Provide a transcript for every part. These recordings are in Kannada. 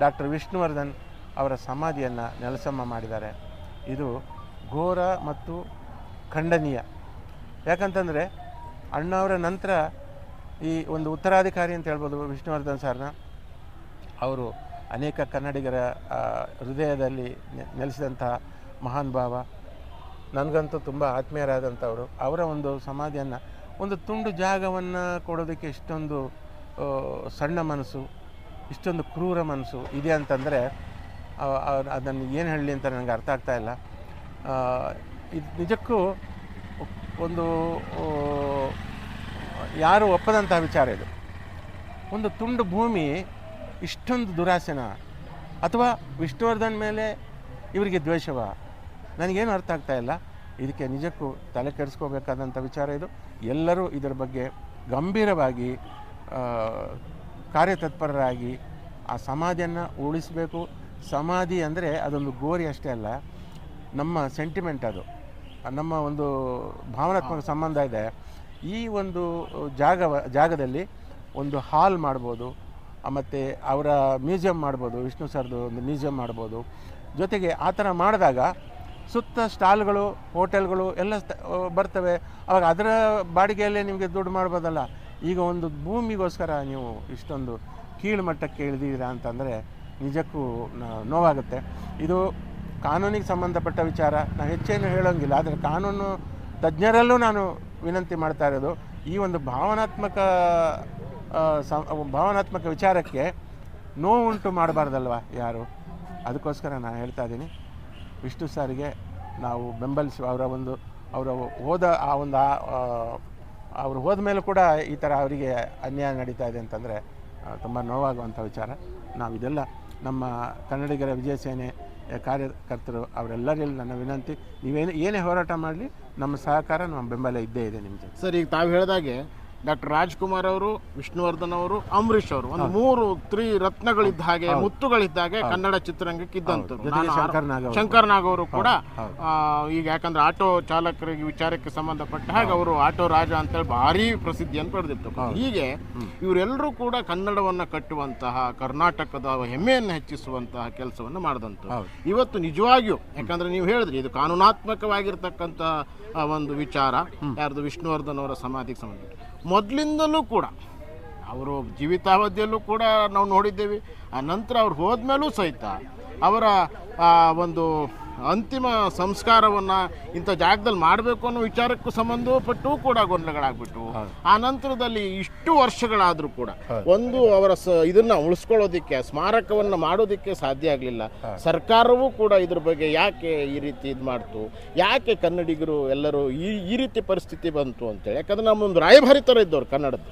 ಡಾಕ್ಟರ್ ವಿಷ್ಣುವರ್ಧನ್ ಅವರ ಸಮಾಧಿಯನ್ನು ನೆಲಸಮ ಮಾಡಿದ್ದಾರೆ. ಇದು ಘೋರ ಮತ್ತು ಖಂಡನೀಯ. ಯಾಕಂತಂದರೆ ಅಣ್ಣವರ ನಂತರ ಈ ಒಂದು ಉತ್ತರಾಧಿಕಾರಿ ಅಂತ ಹೇಳ್ಬೋದು ವಿಷ್ಣುವರ್ಧನ್ ಸರ್ನ, ಅವರು ಅನೇಕ ಕನ್ನಡಿಗರ ಹೃದಯದಲ್ಲಿ ನೆಲೆಸಿದಂತಹ ಮಹಾನ್ ಭಾವ. ನನಗಂತೂ ತುಂಬ ಆತ್ಮೀಯರಾದಂಥವರು. ಅವರ ಒಂದು ಸಮಾಧಿಯನ್ನು ಒಂದು ತುಂಡು ಜಾಗವನ್ನು ಕೊಡೋದಕ್ಕೆ ಇಷ್ಟೊಂದು ಸಣ್ಣ ಮನಸ್ಸು ಇಷ್ಟೊಂದು ಕ್ರೂರ ಮನಸ್ಸು ಇದೆ ಅಂತಂದರೆ ಅದನ್ನು ಏನು ಹೇಳಲಿ ಅಂತ ನನಗೆ ಅರ್ಥ ಆಗ್ತಾ ಇಲ್ಲ. ಇದು ನಿಜಕ್ಕೂ ಒಂದು ಯಾರು ಒಪ್ಪದಂತಹ ವಿಚಾರ ಇದು. ಒಂದು ತುಂಡು ಭೂಮಿ ಇಷ್ಟೊಂದು ದುರಾಸೆನ ಅಥವಾ ವಿಷ್ಣುವರ್ಧನ್ ಮೇಲೆ ಇವರಿಗೆ ದ್ವೇಷವ? ನನಗೇನು ಅರ್ಥ ಆಗ್ತಾ ಇಲ್ಲ. ಇದಕ್ಕೆ ನಿಜಕ್ಕೂ ತಲೆ ಕೆಡಿಸ್ಕೋಬೇಕಾದಂಥ ವಿಚಾರ ಇದು. ಎಲ್ಲರೂ ಇದರ ಬಗ್ಗೆ ಗಂಭೀರವಾಗಿ ಕಾರ್ಯತತ್ಪರರಾಗಿ ಆ ಸಮಾಧಿಯನ್ನು ಉಳಿಸಬೇಕು. ಸಮಾಧಿ ಅಂದರೆ ಅದೊಂದು ಗೋರಿ ಅಷ್ಟೇ ಅಲ್ಲ ನಮ್ಮ ಸೆಂಟಿಮೆಂಟ್ ಅದು. ನಮ್ಮ ಒಂದು ಭಾವನಾತ್ಮಕ ಸಂಬಂಧ ಇದೆ. ಈ ಒಂದು ಜಾಗ ಜಾಗದಲ್ಲಿ ಒಂದು ಹಾಲ್ ಮಾಡ್ಬೋದು ಮತ್ತು ಅವರ ಮ್ಯೂಸಿಯಂ ಮಾಡ್ಬೋದು ವಿಷ್ಣು ಸರ್ದು ಒಂದು ಮ್ಯೂಸಿಯಂ ಮಾಡ್ಬೋದು. ಜೊತೆಗೆ ಆ ಥರ ಮಾಡಿದಾಗ ಸುತ್ತ ಸ್ಟಾಲ್ಗಳು ಹೋಟೆಲ್ಗಳು ಎಲ್ಲ ಬರ್ತವೆ. ಅವಾಗ ಅದರ ಬಾಡಿಗೆಯಲ್ಲೇ ನಿಮಗೆ ದುಡ್ಡು ಮಾಡ್ಬೋದಲ್ಲ. ಈಗ ಒಂದು ಭೂಮಿಗೋಸ್ಕರ ನೀವು ಇಷ್ಟೊಂದು ಕೀಳು ಮಟ್ಟಕ್ಕೆ ಇಳಿದಿದ್ದೀರಾ ಅಂತಂದರೆ ನಿಜಕ್ಕೂ ನೋವಾಗುತ್ತೆ. ಇದು ಕಾನೂನಿಗೆ ಸಂಬಂಧಪಟ್ಟ ವಿಚಾರ. ನಾನು ಹೆಚ್ಚೇನು ಹೇಳೋಂಗಿಲ್ಲ. ಆದರೆ ಕಾನೂನು ತಜ್ಞರಲ್ಲೂ ನಾನು ವಿನಂತಿ ಮಾಡ್ತಾ ಇರೋದು, ಈ ಒಂದು ಭಾವನಾತ್ಮಕ ಭಾವನಾತ್ಮಕ ವಿಚಾರಕ್ಕೆ ನೋವುಂಟು ಮಾಡಬಾರ್ದಲ್ವ ಯಾರು? ಅದಕ್ಕೋಸ್ಕರ ನಾನು ಹೇಳ್ತಾ ಇದ್ದೀನಿ. ವಿಷ್ಣು ಸಾರಿಗೆ ನಾವು ಬೆಂಬಲಿಸುವ, ಅವರ ಒಂದು, ಅವರ ಹೋದ ಆ ಒಂದು ಅವರು ಹೋದ ಮೇಲೂ ಕೂಡ ಈ ಥರ ಅವರಿಗೆ ಅನ್ಯಾಯ ನಡೀತಾ ಇದೆ ಅಂತಂದರೆ ತುಂಬ ನೋವಾಗುವಂಥ ವಿಚಾರ. ನಾವು ಇದೆಲ್ಲ ನಮ್ಮ ಕನ್ನಡಿಗರ ವಿಜಯ ಸೇನೆ ಕಾರ್ಯಕರ್ತರು ಅವರೆಲ್ಲರಲ್ಲಿ ನನ್ನ ವಿನಂತಿ. ನೀವೇನು ಏನೇ ಹೋರಾಟ ಮಾಡಲಿ, ನಮ್ಮ ಸಹಕಾರ, ನಮ್ಮ ಬೆಂಬಲ ಇದ್ದೇ ಇದೆ ನಿಮಗೆ. ಸರ್, ಈಗ ತಾವು ಹೇಳಿದಾಗೆ ಡಾಕ್ಟರ್ ರಾಜ್ಕುಮಾರ್ ಅವರು ವಿಷ್ಣುವರ್ಧನ್ ಅವರು ಅಂಬರೀಷ್ ಅವರು. ಒಂದು ಮೂರು ತ್ರಿ ರತ್ನಗಳಿದ್ದ ಹಾಗೆ ಮುತ್ತುಗಳಿದ್ದಾಗೆ ಕನ್ನಡ ಚಿತ್ರರಂಗಕ್ಕೆ ಇದ್ದಂತು ಜೊತೆಗೆ ನಾನು ಶಂಕರ್ ನಾಗ್ ಅವರು. ಕೂಡ ಈಗ ಯಾಕಂದ್ರೆ ಆಟೋ ಚಾಲಕರಿಗೆ ವಿಚಾರಕ್ಕೆ ಸಂಬಂಧಪಟ್ಟ ಹಾಗೆ ಅವರು ಆಟೋ ರಾಜ ಅಂತೇಳಿ ಭಾರಿ ಪ್ರಸಿದ್ಧಿಯನ್ನು ಪಡೆದಿತ್ತು. ಹೀಗೆ ಇವರೆಲ್ಲರೂ ಕೂಡ ಕನ್ನಡವನ್ನ ಕಟ್ಟುವಂತಹ ಕರ್ನಾಟಕದ ಹೆಮ್ಮೆಯನ್ನು ಹೆಚ್ಚಿಸುವಂತಹ ಕೆಲಸವನ್ನು ಮಾಡಿದಂಥವ್ರು. ಇವತ್ತು ನಿಜವಾಗಿಯೂ ಯಾಕಂದ್ರೆ ನೀವು ಹೇಳಿದ್ರಿ ಇದು ಕಾನೂನಾತ್ಮಕವಾಗಿರ್ತಕ್ಕಂತಹ ಒಂದು ವಿಚಾರ. ಯಾರ್ದು ವಿಷ್ಣುವರ್ಧನ್ ಅವರ ಸಮಾಧಿಗೆ ಸಂಬಂಧ ಮೊದಲಿಂದಲೂ ಕೂಡ ಅವರು ಜೀವಿತಾವಧಿಯಲ್ಲೂ ಕೂಡ ನಾವು ನೋಡಿದ್ದೇವೆ. ಆ ನಂತರ ಅವ್ರು ಹೋದ್ಮೇಲೂ ಸಹಿತ ಅವರ ಒಂದು ಅಂತಿಮ ಸಂಸ್ಕಾರವನ್ನು ಇಂಥ ಜಾಗದಲ್ಲಿ ಮಾಡಬೇಕು ಅನ್ನೋ ವಿಚಾರಕ್ಕೂ ಸಂಬಂಧಪಟ್ಟು ಕೂಡ ಗೊಂದಲಗಳಾಗ್ಬಿಟ್ಟು ಆ ನಂತರದಲ್ಲಿ ಇಷ್ಟು ವರ್ಷಗಳಾದರೂ ಕೂಡ ಒಂದು ಅವರ ಸ ಇದನ್ನ ಉಳಿಸ್ಕೊಳ್ಳೋದಿಕ್ಕೆ ಸ್ಮಾರಕವನ್ನು ಮಾಡೋದಿಕ್ಕೆ ಸಾಧ್ಯ ಆಗಲಿಲ್ಲ. ಸರ್ಕಾರವೂ ಕೂಡ ಇದ್ರ ಬಗ್ಗೆ ಯಾಕೆ ಈ ರೀತಿ ಇದು ಮಾಡ್ತು? ಯಾಕೆ ಕನ್ನಡಿಗರು ಎಲ್ಲರೂ ಈ ಈ ರೀತಿ ಪರಿಸ್ಥಿತಿ ಬಂತು ಅಂತೇಳಿ? ಯಾಕಂದ್ರೆ ನಮ್ಮೊಂದು ರಾಯಭಾರಿ ಥರ ಇದ್ದವ್ರು ಕನ್ನಡದ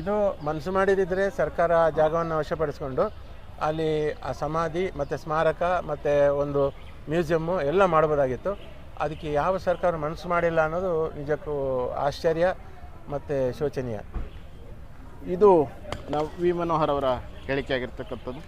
ಇದು ಮನಸ್ಸು ಮಾಡಿದಿದ್ರೆ ಸರ್ಕಾರ ಜಾಗವನ್ನು ವಶಪಡಿಸ್ಕೊಂಡು ಅಲ್ಲಿ ಆ ಸಮಾಧಿ ಮತ್ತು ಸ್ಮಾರಕ ಮತ್ತು ಒಂದು ಮ್ಯೂಸಿಯಮ್ಮು ಎಲ್ಲ ಮಾಡ್ಬೋದಾಗಿತ್ತು. ಅದಕ್ಕೆ ಯಾವ ಸರ್ಕಾರ ಮನಸ್ಸು ಮಾಡಿಲ್ಲ ಅನ್ನೋದು ನಿಜಕ್ಕೂ ಆಶ್ಚರ್ಯ ಮತ್ತು ಶೋಚನೀಯ. ಇದು ನಾವು ವಿ ಮನೋಹರ್ ಅವರ ಹೇಳಿಕೆ ಆಗಿರ್ತಕ್ಕಂಥದ್ದು